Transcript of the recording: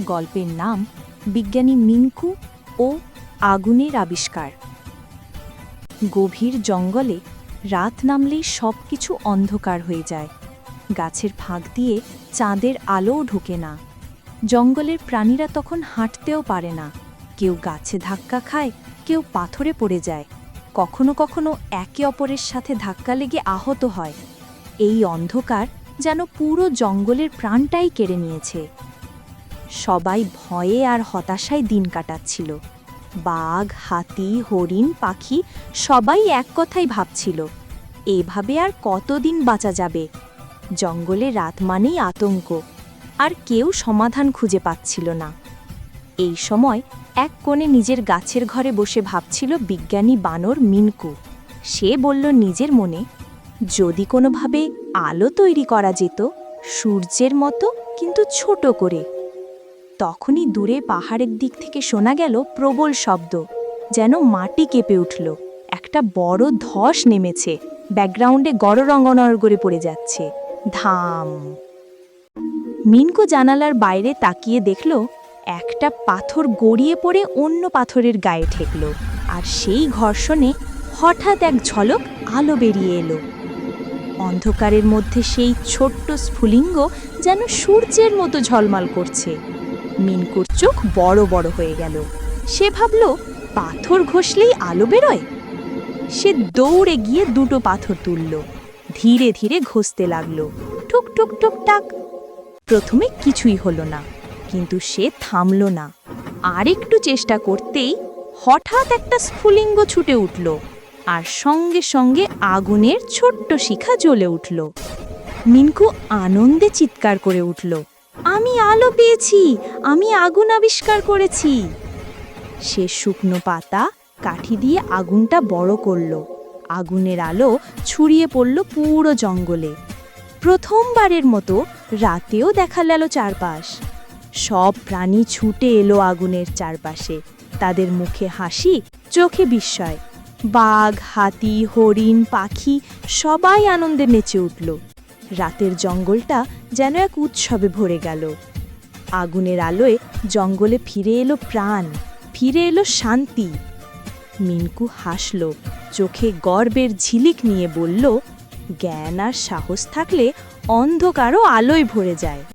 গল্পের নাম বিজ্ঞানী মিঙ্কু ও আগুনের আবিষ্কার। গভীর জঙ্গলে রাত নামলেই সব কিছু অন্ধকার হয়ে যায়। গাছের ফাঁক দিয়ে চাঁদের আলোও ঢোকে না। জঙ্গলের প্রাণীরা তখন হাঁটতেও পারে না। কেউ গাছে ধাক্কা খায়, কেউ পাথরে পড়ে যায়। কখনো কখনো একে অপরের সাথে ধাক্কা লেগে আহত হয়। এই অন্ধকার যেন পুরো জঙ্গলের প্রাণটাই কেড়ে নিয়েছে। সবাই ভয়ে আর হতাশায় দিন কাটাচ্ছিল। বাঘ, হাতি, হরিণ, পাখি সবাই এক কথাই ভাবছিল, এভাবে আর কতদিন বাঁচা যাবে? জঙ্গলে রাত মানেই আতঙ্ক, আর কেউ সমাধান খুঁজে পাচ্ছিল না। এই সময় এক কোণে নিজের গাছের ঘরে বসে ভাবছিল বিজ্ঞানী বানর মিনকু। সে বলল নিজের মনে, যদি কোনোভাবে আলো তৈরি করা যেত, সূর্যের মতো, কিন্তু ছোট করে তখনই দূরে পাহাড়ের দিক থেকে শোনা গেল প্রবল শব্দ, যেন মাটি কেঁপে উঠল। একটা বড় ধস নেমেছে, ব্যাকগ্রাউন্ডে গড়রঙ্গনর করে পড়ে যাচ্ছে। ধাম! মিনকো জানালার বাইরে তাকিয়ে দেখল, একটা পাথর গড়িয়ে পড়ে অন্য পাথরের গায়ে ঠেকল, আর সেই ঘর্ষণে হঠাৎ এক ঝলক আলো বেরিয়ে এলো। অন্ধকারের মধ্যে সেই ছোট্ট স্ফুলিঙ্গ যেন সূর্যের মতো ঝলমাল করছে। মিনকুর চোখ বড় বড় হয়ে গেল। সে ভাবল, পাথর ঘষলেই আলো বেরোয়? সে দৌড়ে গিয়ে দুটো পাথর তুলল। ধীরে ধীরে ঘষতে লাগল। টুক টুক টুক টাক। প্রথমে কিছুই হলো না, কিন্তু সে থামল না। আর একটু চেষ্টা করতেই হঠাৎ একটা স্ফুলিঙ্গ ছুটে উঠল আর সঙ্গে সঙ্গে আগুনের ছোট্ট শিখা জ্বলে উঠল। মিনকু আনন্দে চিৎকার করে উঠল। আমি আলো পেয়েছি, আমি আগুন আবিষ্কার করেছি। সে শুকনো পাতা কাঠি দিয়ে আগুনটা বড় করল। আগুনের আলো ছড়িয়ে পড়ল পুরো জঙ্গলে। প্রথমবারের মতো রাতেও দেখা গেল চারপাশ। সব প্রাণী ছুটে এলো আগুনের চারপাশে। তাদের মুখে হাসি, চোখে বিস্ময়। বাঘ, হাতি, হরিণ, পাখি সবাই আনন্দে নেচে উঠল। রাতের জঙ্গলটা যেন এক উৎসবে ভরে গেল। আগুনের আলোয় জঙ্গলে ফিরে এলো প্রাণ, ফিরে এলো শান্তি। মিনকু হাসল, চোখে গর্বের ঝিলিক নিয়ে বলল, জ্ঞান আর সাহস থাকলে অন্ধকারও আলোয় ভরে যায়।